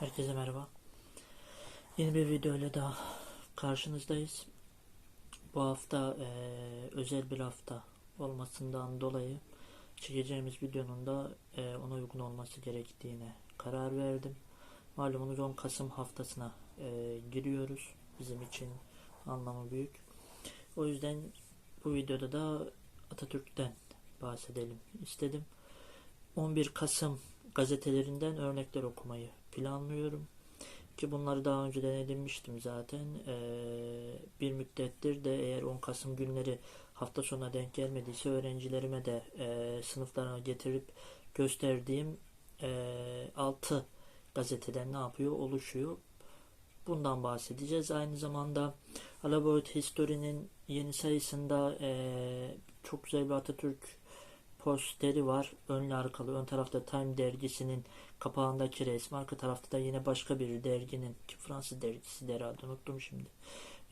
Herkese merhaba. Yeni bir video ile daha karşınızdayız. Bu hafta eee, özel bir hafta olmasından dolayı çekeceğimiz videonun da eee, ona uygun olması gerektiğine karar verdim. Malumunuz 10 Kasım haftasına eee, giriyoruz. Bizim için anlamı büyük. O yüzden bu videoda da Atatürk'ten bahsedelim istedim. 11 Kasım gazetelerinden örnekler okumayı planlıyorum. Ki bunları daha önceden edinmiştim zaten. Ee, bir müddettir de eğer 10 Kasım günleri hafta sonuna denk gelmediyse öğrencilerime de e, sınıflarına getirip gösterdiğim e, 6 gazeteden ne yapıyor? Oluşuyor. Bundan bahsedeceğiz. Aynı zamanda Alaboyut History'nin yeni sayısında e, çok güzel bir Atatürk posteri var. Önlü arkalı. Ön tarafta Time dergisinin kapağındaki resmi. Arka tarafta da yine başka bir derginin ki Fransız dergisi de unuttum şimdi.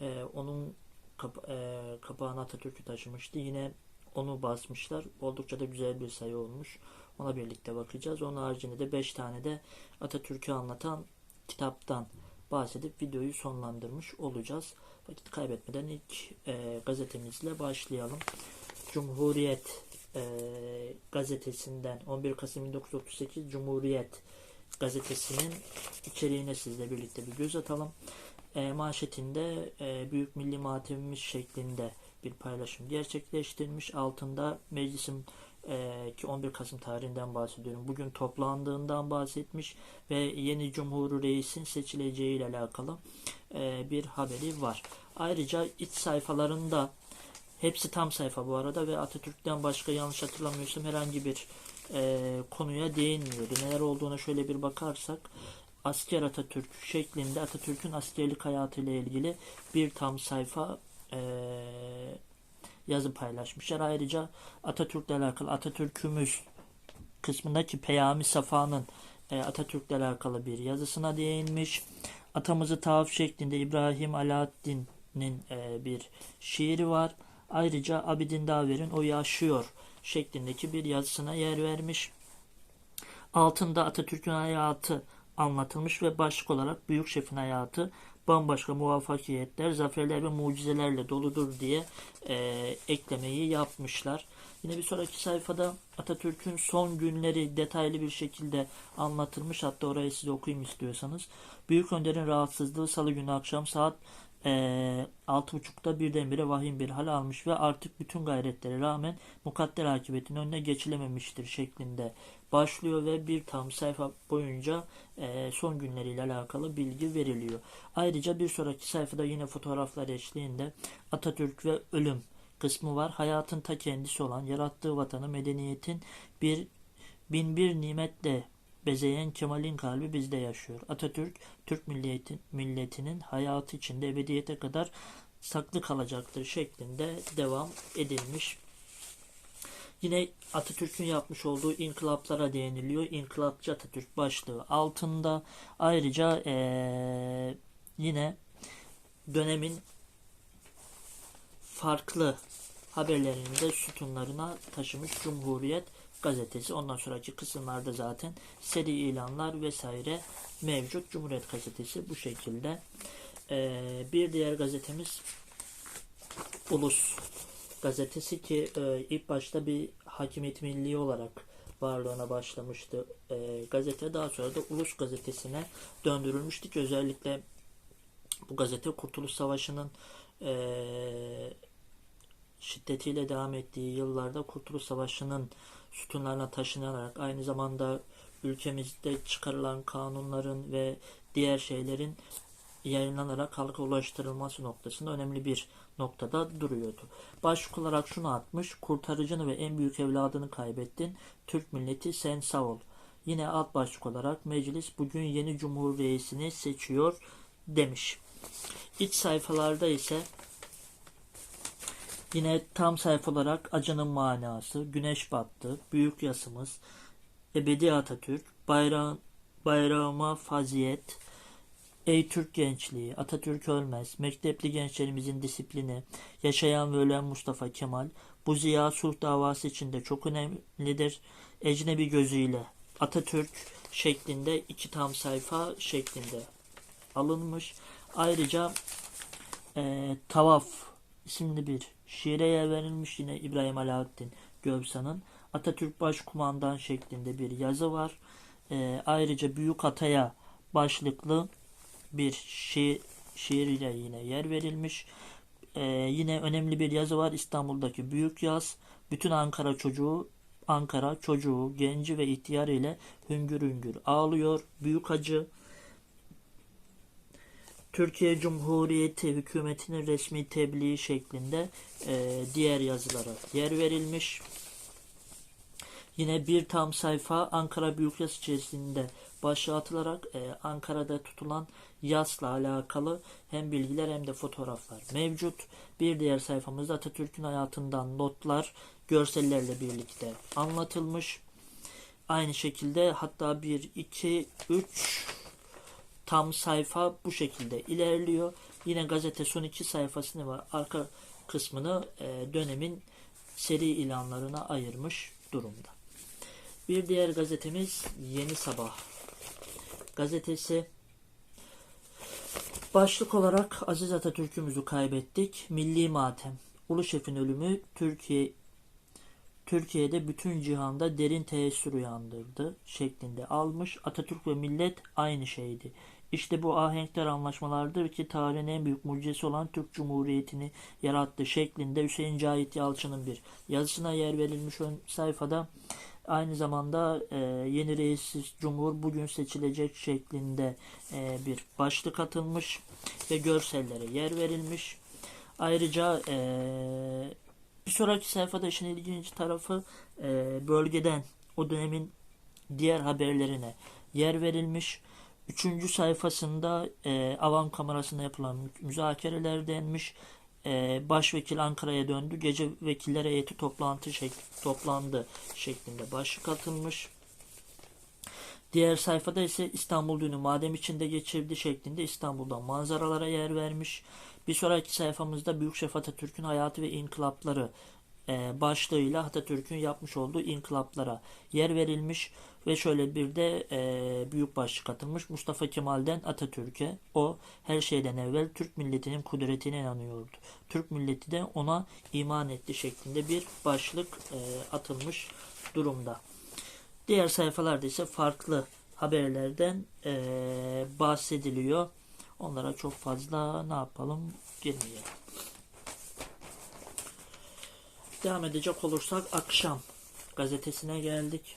Ee, onun kapa- e, kapağına Atatürk'ü taşımıştı. Yine onu basmışlar. Oldukça da güzel bir sayı olmuş. Ona birlikte bakacağız. Onun haricinde de 5 tane de Atatürk'ü anlatan kitaptan bahsedip videoyu sonlandırmış olacağız. Vakit kaybetmeden ilk e, gazetemizle başlayalım. Cumhuriyet e, gazetesinden 11 Kasım 1938 Cumhuriyet gazetesinin içeriğine sizle birlikte bir göz atalım. E, manşetinde e, Büyük Milli Matemimiz şeklinde bir paylaşım gerçekleştirilmiş. Altında meclisin e, ki 11 Kasım tarihinden bahsediyorum. Bugün toplandığından bahsetmiş ve yeni Cumhur Reis'in seçileceği ile alakalı e, bir haberi var. Ayrıca iç sayfalarında Hepsi tam sayfa bu arada ve Atatürk'ten başka yanlış hatırlamıyorsam herhangi bir e, konuya değinmiyordu. Neler olduğuna şöyle bir bakarsak asker Atatürk şeklinde Atatürk'ün askerlik hayatıyla ilgili bir tam sayfa e, yazı paylaşmışlar. Ayrıca Atatürk'le alakalı Atatürk'ümüz kısmındaki Peyami Safa'nın e, Atatürk'le alakalı bir yazısına değinmiş. Atamızı tavaf şeklinde İbrahim Alaaddin'in e, bir şiiri var. Ayrıca Abidin Daver'in O Yaşıyor şeklindeki bir yazısına yer vermiş. Altında Atatürk'ün hayatı anlatılmış ve başlık olarak Büyük Şef'in hayatı bambaşka muvaffakiyetler, zaferler ve mucizelerle doludur diye e, eklemeyi yapmışlar. Yine bir sonraki sayfada Atatürk'ün son günleri detaylı bir şekilde anlatılmış. Hatta orayı size okuyayım istiyorsanız. Büyük Önder'in rahatsızlığı salı günü akşam saat e, 6.30'da birdenbire vahim bir hal almış ve artık bütün gayretlere rağmen mukadder akıbetin önüne geçilememiştir şeklinde başlıyor ve bir tam sayfa boyunca e, son günleriyle alakalı bilgi veriliyor. Ayrıca bir sonraki sayfada yine fotoğraflar eşliğinde Atatürk ve ölüm kısmı var. Hayatın ta kendisi olan yarattığı vatanı medeniyetin bir bin bir nimetle bezeyen Kemal'in kalbi bizde yaşıyor. Atatürk, Türk milleti, milletinin hayatı içinde ebediyete kadar saklı kalacaktır şeklinde devam edilmiş. Yine Atatürk'ün yapmış olduğu inkılaplara değiniliyor. İnkılapçı Atatürk başlığı altında. Ayrıca eee, yine dönemin farklı haberlerini de sütunlarına taşımış Cumhuriyet gazetesi. Ondan sonraki kısımlarda zaten seri ilanlar vesaire mevcut. Cumhuriyet gazetesi bu şekilde. Ee, bir diğer gazetemiz Ulus gazetesi ki e, ilk başta bir hakimiyet milli olarak varlığına başlamıştı e, gazete. Daha sonra da Ulus gazetesine döndürülmüştü ki özellikle bu gazete Kurtuluş Savaşı'nın e, şiddetiyle devam ettiği yıllarda Kurtuluş Savaşı'nın sütunlarına taşınarak aynı zamanda ülkemizde çıkarılan kanunların ve diğer şeylerin yayınlanarak halka ulaştırılması noktasında önemli bir noktada duruyordu. Başlık olarak şunu atmış. Kurtarıcını ve en büyük evladını kaybettin. Türk milleti sen sağ ol. Yine alt başlık olarak meclis bugün yeni cumhur reisini seçiyor demiş. İç sayfalarda ise Yine tam sayfa olarak acının manası, güneş battı, büyük yasımız, ebedi Atatürk, bayram, bayrağıma faziyet, ey Türk gençliği, Atatürk ölmez, mektepli gençlerimizin disiplini, yaşayan ve ölen Mustafa Kemal, bu ziya sulh davası içinde çok önemlidir. Ecnebi gözüyle Atatürk şeklinde iki tam sayfa şeklinde alınmış. Ayrıca e, Tavaf isimli bir şiire yer verilmiş yine İbrahim Alaaddin Gövsan'ın. Atatürk Başkumandan şeklinde bir yazı var. E, ayrıca Büyük Ataya başlıklı bir şiir, şiir ile yine yer verilmiş. E, yine önemli bir yazı var İstanbul'daki Büyük Yaz. Bütün Ankara çocuğu Ankara çocuğu, genci ve ihtiyar ile hüngür hüngür ağlıyor. Büyük acı. Türkiye Cumhuriyeti hükümetinin resmi tebliği şeklinde e, diğer yazılara yer verilmiş. Yine bir tam sayfa Ankara Büyük Yas içerisinde başlığı atılarak e, Ankara'da tutulan yasla alakalı hem bilgiler hem de fotoğraflar mevcut. Bir diğer sayfamızda Atatürk'ün hayatından notlar görsellerle birlikte anlatılmış. Aynı şekilde hatta 1, 2, 3 tam sayfa bu şekilde ilerliyor. Yine gazete son iki sayfasını var. Arka kısmını e, dönemin seri ilanlarına ayırmış durumda. Bir diğer gazetemiz Yeni Sabah gazetesi. Başlık olarak Aziz Atatürk'ümüzü kaybettik. Milli matem. Ulu Şef'in ölümü Türkiye Türkiye'de bütün cihanda derin teessür uyandırdı şeklinde almış. Atatürk ve millet aynı şeydi. İşte bu ahenkler anlaşmalardır ki tarihin en büyük mucizesi olan Türk Cumhuriyeti'ni yarattı şeklinde Hüseyin Cahit Yalçın'ın bir yazısına yer verilmiş ön sayfada. Aynı zamanda e, yeni reissiz cumhur bugün seçilecek şeklinde e, bir başlık atılmış ve görsellere yer verilmiş. Ayrıca e, bir sonraki sayfada işin ilginç tarafı e, bölgeden o dönemin diğer haberlerine yer verilmiş. Üçüncü sayfasında e, avam kamerasında yapılan müzakereler denmiş. E, başvekil Ankara'ya döndü. Gece vekiller heyeti toplantı şek toplandı şeklinde başlık atılmış. Diğer sayfada ise İstanbul dünü madem içinde geçirdi şeklinde İstanbul'dan manzaralara yer vermiş. Bir sonraki sayfamızda Büyük Şef Atatürk'ün hayatı ve inkılapları başlığıyla Atatürk'ün yapmış olduğu inkılaplara yer verilmiş ve şöyle bir de e, büyük başlık atılmış Mustafa Kemal'den Atatürk'e o her şeyden evvel Türk milletinin kudretine inanıyordu. Türk milleti de ona iman etti şeklinde bir başlık e, atılmış durumda. Diğer sayfalarda ise farklı haberlerden e, bahsediliyor. Onlara çok fazla ne yapalım girmeyelim. Devam edecek olursak akşam gazetesine geldik.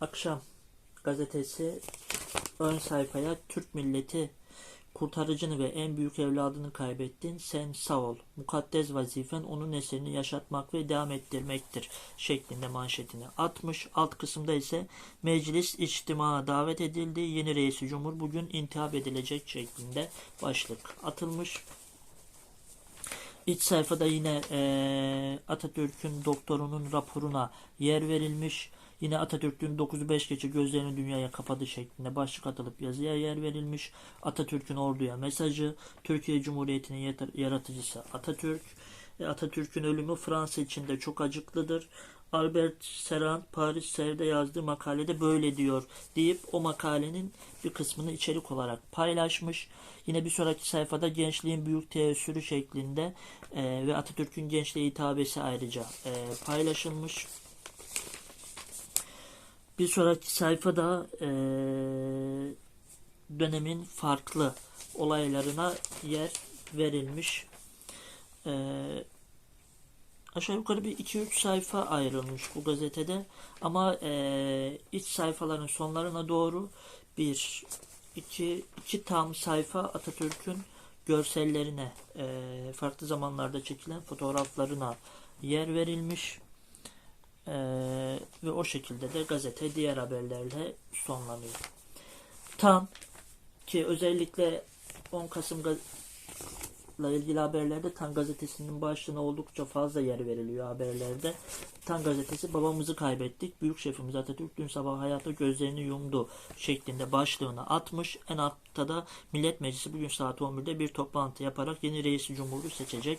Akşam gazetesi ön sayfaya Türk milleti kurtarıcını ve en büyük evladını kaybettin. Sen sağ ol. Mukaddes vazifen onun eserini yaşatmak ve devam ettirmektir şeklinde manşetini atmış. Alt kısımda ise meclis içtimaya davet edildi. Yeni reisi cumhur bugün intihap edilecek şeklinde başlık atılmış. İç sayfada yine e, Atatürk'ün doktorunun raporuna yer verilmiş. Yine Atatürk'ün 9'u 5 geçe gözlerini dünyaya kapadı şeklinde başlık atılıp yazıya yer verilmiş. Atatürk'ün orduya mesajı, Türkiye Cumhuriyeti'nin yaratıcısı Atatürk. E, Atatürk'ün ölümü Fransa için de çok acıklıdır. Albert Serrand Paris Ser'de yazdığı makalede böyle diyor deyip o makalenin bir kısmını içerik olarak paylaşmış. Yine bir sonraki sayfada gençliğin büyük teessürü şeklinde e, ve Atatürk'ün gençliğe hitabesi ayrıca e, paylaşılmış. Bir sonraki sayfada e, dönemin farklı olaylarına yer verilmiş. E, aşağı yukarı bir 2-3 sayfa ayrılmış bu gazetede. Ama e, iç sayfaların sonlarına doğru bir iki, iki tam sayfa Atatürk'ün görsellerine e, farklı zamanlarda çekilen fotoğraflarına yer verilmiş. E, ve o şekilde de gazete diğer haberlerle sonlanıyor. Tam ki özellikle 10 Kasım Atatürk'le ilgili haberlerde Tan gazetesinin başlığına oldukça fazla yer veriliyor haberlerde. Tan gazetesi babamızı kaybettik. Büyük şefimiz Atatürk dün sabah hayata gözlerini yumdu şeklinde başlığını atmış. En altta da Millet Meclisi bugün saat 11'de bir toplantı yaparak yeni reisi cumhuru seçecek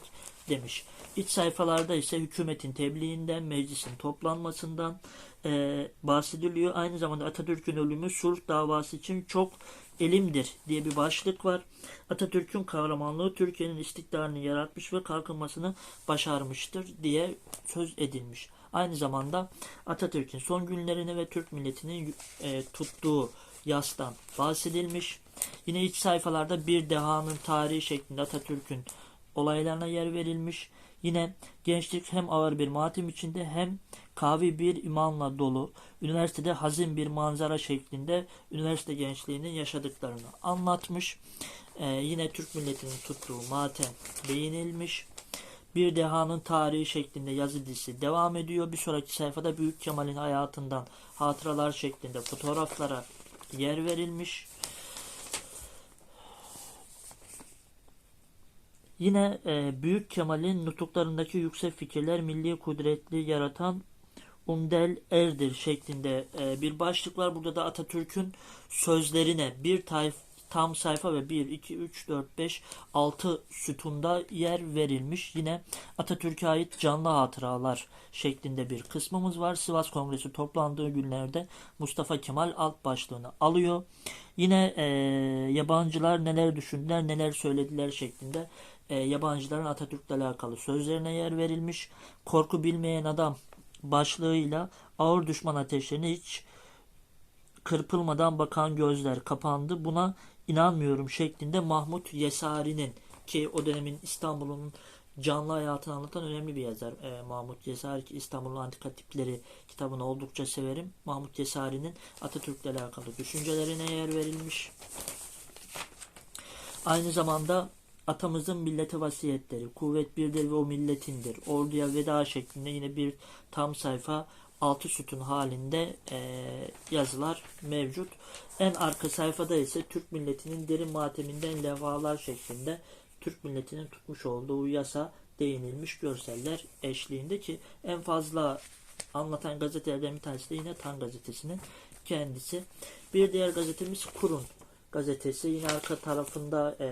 demiş. İç sayfalarda ise hükümetin tebliğinden, meclisin toplanmasından e, bahsediliyor. Aynı zamanda Atatürk'ün ölümü sulh davası için çok elimdir diye bir başlık var. Atatürk'ün kahramanlığı Türkiye'nin istiklalini yaratmış ve kalkınmasını başarmıştır diye söz edilmiş. Aynı zamanda Atatürk'ün son günlerini ve Türk milletinin e, tuttuğu yastan bahsedilmiş. Yine iç sayfalarda bir dehanın tarihi şeklinde Atatürk'ün olaylarına yer verilmiş. Yine gençlik hem ağır bir matem içinde hem kavi bir imanla dolu, üniversitede hazin bir manzara şeklinde üniversite gençliğinin yaşadıklarını anlatmış. Ee, yine Türk milletinin tuttuğu matem değinilmiş. Bir dehanın tarihi şeklinde yazı dizisi devam ediyor. Bir sonraki sayfada Büyük Kemal'in hayatından hatıralar şeklinde fotoğraflara yer verilmiş. Yine e, Büyük Kemal'in nutuklarındaki yüksek fikirler milli kudretli yaratan Umdel Erdir şeklinde e, bir başlık var. Burada da Atatürk'ün sözlerine bir tayf, tam sayfa ve 1, 2, 3, 4, 5, 6 sütunda yer verilmiş. Yine Atatürk'e ait canlı hatıralar şeklinde bir kısmımız var. Sivas Kongresi toplandığı günlerde Mustafa Kemal alt başlığını alıyor. Yine e, yabancılar neler düşündüler, neler söylediler şeklinde e, yabancıların Atatürk'le alakalı sözlerine yer verilmiş. Korku bilmeyen adam başlığıyla ağır düşman ateşlerine hiç kırpılmadan bakan gözler kapandı. Buna inanmıyorum şeklinde Mahmut Yesari'nin ki o dönemin İstanbul'un canlı hayatını anlatan önemli bir yazar. E, Mahmut Yesari ki İstanbul'un Antika Tipleri kitabını oldukça severim. Mahmut Yesari'nin Atatürk'le alakalı düşüncelerine yer verilmiş. Aynı zamanda Atamızın millete vasiyetleri, kuvvet birdir ve o milletindir. Orduya veda şeklinde yine bir tam sayfa altı sütun halinde e, yazılar mevcut. En arka sayfada ise Türk milletinin derin mateminden levhalar şeklinde Türk milletinin tutmuş olduğu yasa değinilmiş görseller eşliğinde ki en fazla anlatan gazetelerden bir tanesi de yine Tan gazetesinin kendisi. Bir diğer gazetemiz Kurun gazetesi yine arka tarafında e,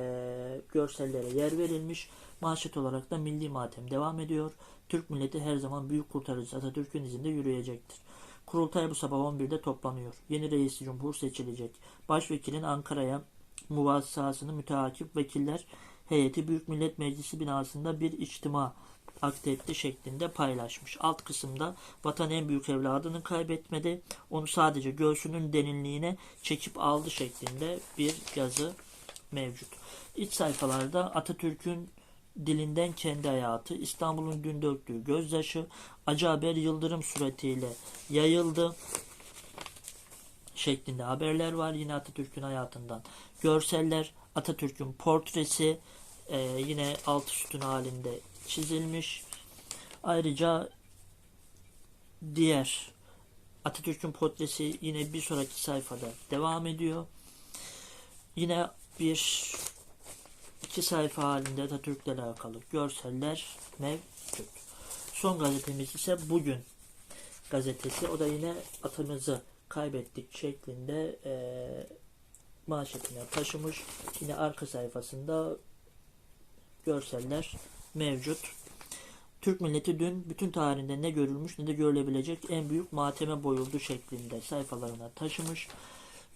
görsellere yer verilmiş. Manşet olarak da milli matem devam ediyor. Türk milleti her zaman büyük kurtarıcı Atatürk'ün izinde yürüyecektir. Kurultay bu sabah 11'de toplanıyor. Yeni reis cumhur seçilecek. Başvekilin Ankara'ya muvassasını müteakip vekiller heyeti Büyük Millet Meclisi binasında bir içtima akdetti şeklinde paylaşmış. Alt kısımda vatan en büyük evladını kaybetmedi. Onu sadece göğsünün derinliğine çekip aldı şeklinde bir yazı mevcut. İç sayfalarda Atatürk'ün dilinden kendi hayatı, İstanbul'un dün döktüğü gözyaşı, acı haber yıldırım suretiyle yayıldı şeklinde haberler var. Yine Atatürk'ün hayatından görseller, Atatürk'ün portresi, e, yine alt sütun halinde çizilmiş. Ayrıca diğer Atatürk'ün portresi yine bir sonraki sayfada devam ediyor. Yine bir iki sayfa halinde Atatürk'le alakalı görseller mevcut. Son gazetemiz ise bugün gazetesi. O da yine atımızı kaybettik şeklinde e, manşetine taşımış. Yine arka sayfasında görseller mevcut. Türk milleti dün bütün tarihinde ne görülmüş ne de görülebilecek en büyük mateme boyuldu şeklinde sayfalarına taşımış.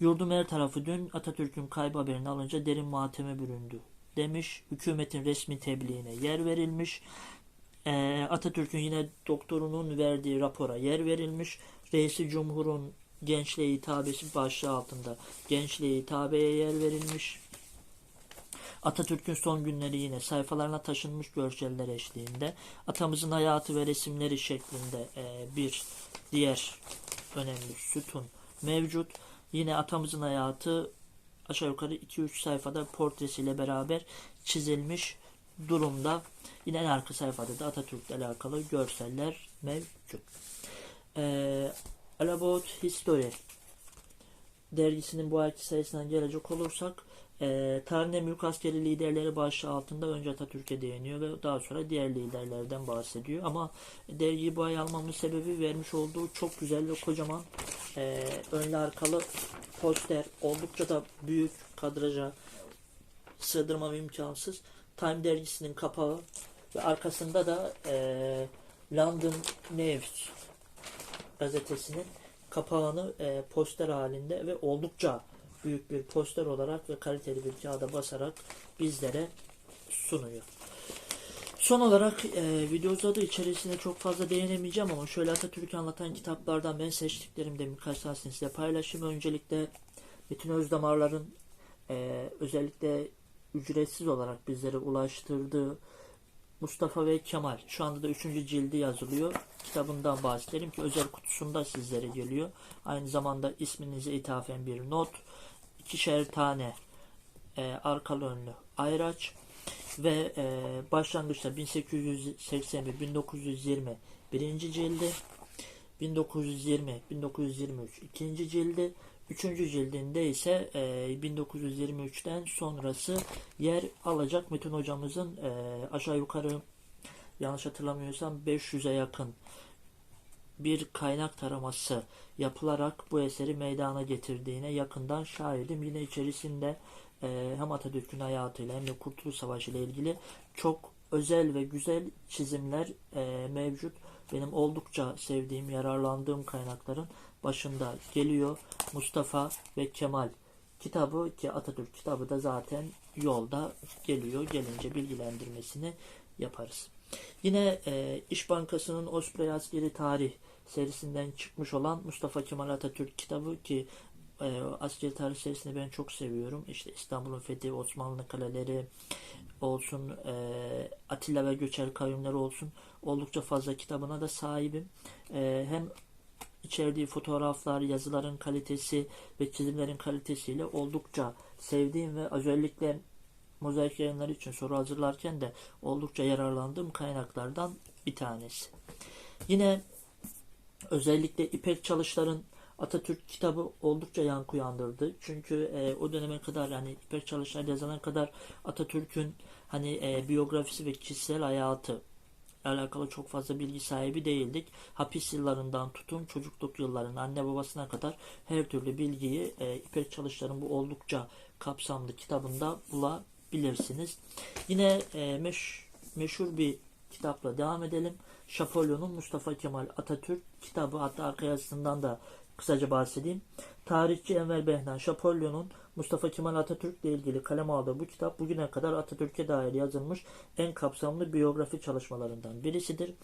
Yurdum her tarafı dün Atatürk'ün kaybı haberini alınca derin mateme büründü demiş. Hükümetin resmi tebliğine yer verilmiş. Ee, Atatürk'ün yine doktorunun verdiği rapora yer verilmiş. Reisi Cumhur'un gençliğe hitabesi başlığı altında gençliğe hitabeye yer verilmiş. Atatürk'ün son günleri yine sayfalarına taşınmış görseller eşliğinde atamızın hayatı ve resimleri şeklinde e, bir diğer önemli sütun mevcut. Yine atamızın hayatı aşağı yukarı 2-3 sayfada portresiyle beraber çizilmiş durumda. Yine en arka sayfada da Atatürk'le alakalı görseller mevcut. Ee, About History dergisinin bu ayki sayısına gelecek olursak e, tarihinde mülk askeri liderleri başlığı altında önce Atatürk'e değiniyor ve daha sonra diğer liderlerden bahsediyor. Ama dergiyi bu ay almamın sebebi vermiş olduğu çok güzel ve kocaman e, önlü arkalı poster oldukça da büyük kadraja sığdırmam imkansız. Time dergisinin kapağı ve arkasında da e, London News gazetesinin kapağını e, poster halinde ve oldukça büyük bir poster olarak ve kaliteli bir kağıda basarak bizlere sunuyor. Son olarak e, video uzadı içerisine çok fazla değinemeyeceğim ama şöyle Atatürk'ü anlatan kitaplardan ben seçtiklerimde birkaç tanesini size paylaşayım. Öncelikle Metin Özdamarlar'ın e, özellikle ücretsiz olarak bizlere ulaştırdığı Mustafa ve Kemal. Şu anda da 3. cildi yazılıyor. Kitabından bahsedelim ki özel kutusunda sizlere geliyor. Aynı zamanda isminize ithafen bir not. İkişer tane e, arkalı önlü ayraç ve e, başlangıçta 1881-1920 birinci cildi 1920-1923 ikinci cildi Üçüncü cildinde ise e, 1923'ten sonrası yer alacak. Metin hocamızın e, aşağı yukarı yanlış hatırlamıyorsam 500'e yakın bir kaynak taraması yapılarak bu eseri meydana getirdiğine yakından şahidim. Yine içerisinde e, hem Atatürk'ün hayatıyla hem de Kurtuluş Savaşı ile ilgili çok özel ve güzel çizimler e, mevcut. Benim oldukça sevdiğim, yararlandığım kaynakların başında geliyor. Mustafa ve Kemal kitabı ki Atatürk kitabı da zaten yolda geliyor. Gelince bilgilendirmesini yaparız. Yine e, İş Bankası'nın Osprey Askeri Tarih serisinden çıkmış olan Mustafa Kemal Atatürk kitabı ki e, askeri tarih serisini ben çok seviyorum. İşte İstanbul'un fethi, Osmanlı kaleleri olsun, e, Atilla ve Göçer kavimleri olsun. Oldukça fazla kitabına da sahibim. E, hem içerdiği fotoğraflar, yazıların kalitesi ve çizimlerin kalitesiyle oldukça sevdiğim ve özellikle mozaik yayınları için soru hazırlarken de oldukça yararlandığım kaynaklardan bir tanesi. Yine özellikle İpek Çalışlar'ın Atatürk kitabı oldukça yankı uyandırdı. Çünkü e, o döneme kadar yani İpek Çalışlar yazana kadar Atatürk'ün hani e, biyografisi ve kişisel hayatı alakalı çok fazla bilgi sahibi değildik. Hapis yıllarından tutun çocukluk yıllarının anne babasına kadar her türlü bilgiyi e, İpek Çalışlar'ın bu oldukça kapsamlı kitabında bulabilirsiniz. Yine e, meş, meşhur bir kitapla devam edelim. Şapolyon'un Mustafa Kemal Atatürk kitabı hatta arka yazısından da kısaca bahsedeyim. Tarihçi Enver Behnan Şapolyon'un Mustafa Kemal Atatürk ile ilgili kaleme aldığı bu kitap bugüne kadar Atatürk'e dair yazılmış en kapsamlı biyografi çalışmalarından birisidir.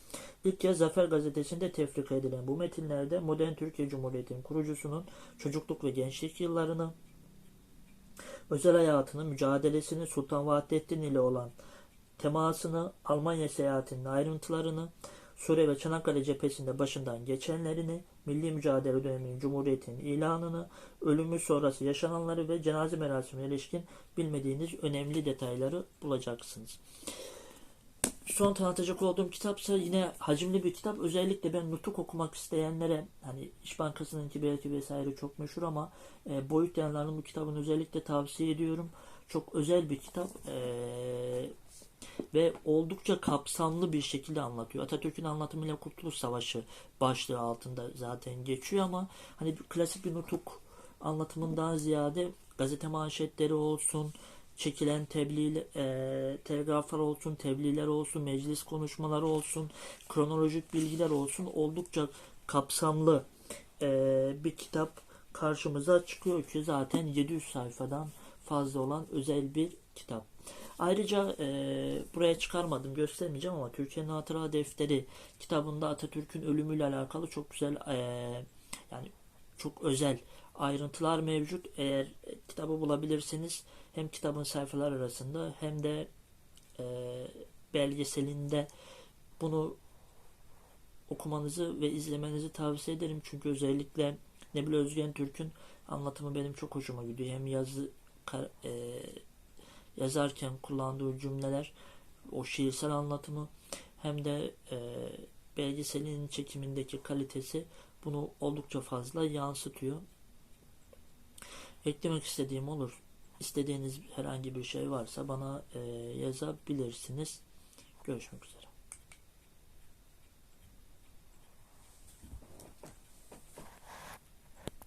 İlk kez Zafer Gazetesi'nde tefrika edilen bu metinlerde modern Türkiye Cumhuriyeti'nin kurucusunun çocukluk ve gençlik yıllarını, özel hayatını, mücadelesini, Sultan Vahdettin ile olan temasını, Almanya seyahatinin ayrıntılarını, Suriye ve Çanakkale cephesinde başından geçenlerini, milli mücadele döneminin Cumhuriyet'in ilanını, ölümü sonrası yaşananları ve cenaze merasimine ilişkin bilmediğiniz önemli detayları bulacaksınız. Son tanıtacak olduğum kitapsa yine hacimli bir kitap. Özellikle ben nutuk okumak isteyenlere hani İş Bankası'nınki belki vesaire çok meşhur ama e, boyut yanlarının bu kitabını özellikle tavsiye ediyorum. Çok özel bir kitap. E, ve oldukça kapsamlı bir şekilde anlatıyor. Atatürk'ün anlatımıyla Kurtuluş Savaşı başlığı altında zaten geçiyor ama hani klasik bir nutuk anlatımından ziyade gazete manşetleri olsun, çekilen tebliğ, e, telgraflar olsun, tebliğler olsun, meclis konuşmaları olsun, kronolojik bilgiler olsun oldukça kapsamlı e, bir kitap karşımıza çıkıyor ki zaten 700 sayfadan fazla olan özel bir kitap. Ayrıca e, buraya çıkarmadım göstermeyeceğim ama Türkiye'nin Hatıra Defteri kitabında Atatürk'ün ölümüyle alakalı çok güzel e, yani çok özel ayrıntılar mevcut. Eğer kitabı bulabilirseniz hem kitabın sayfalar arasında hem de e, belgeselinde bunu okumanızı ve izlemenizi tavsiye ederim. Çünkü özellikle Nebil Özgen Türk'ün anlatımı benim çok hoşuma gidiyor. Hem yazı e, yazarken kullandığı cümleler, o şiirsel anlatımı hem de e, belgeselin çekimindeki kalitesi bunu oldukça fazla yansıtıyor. Eklemek istediğim olur. İstediğiniz herhangi bir şey varsa bana e, yazabilirsiniz. Görüşmek üzere.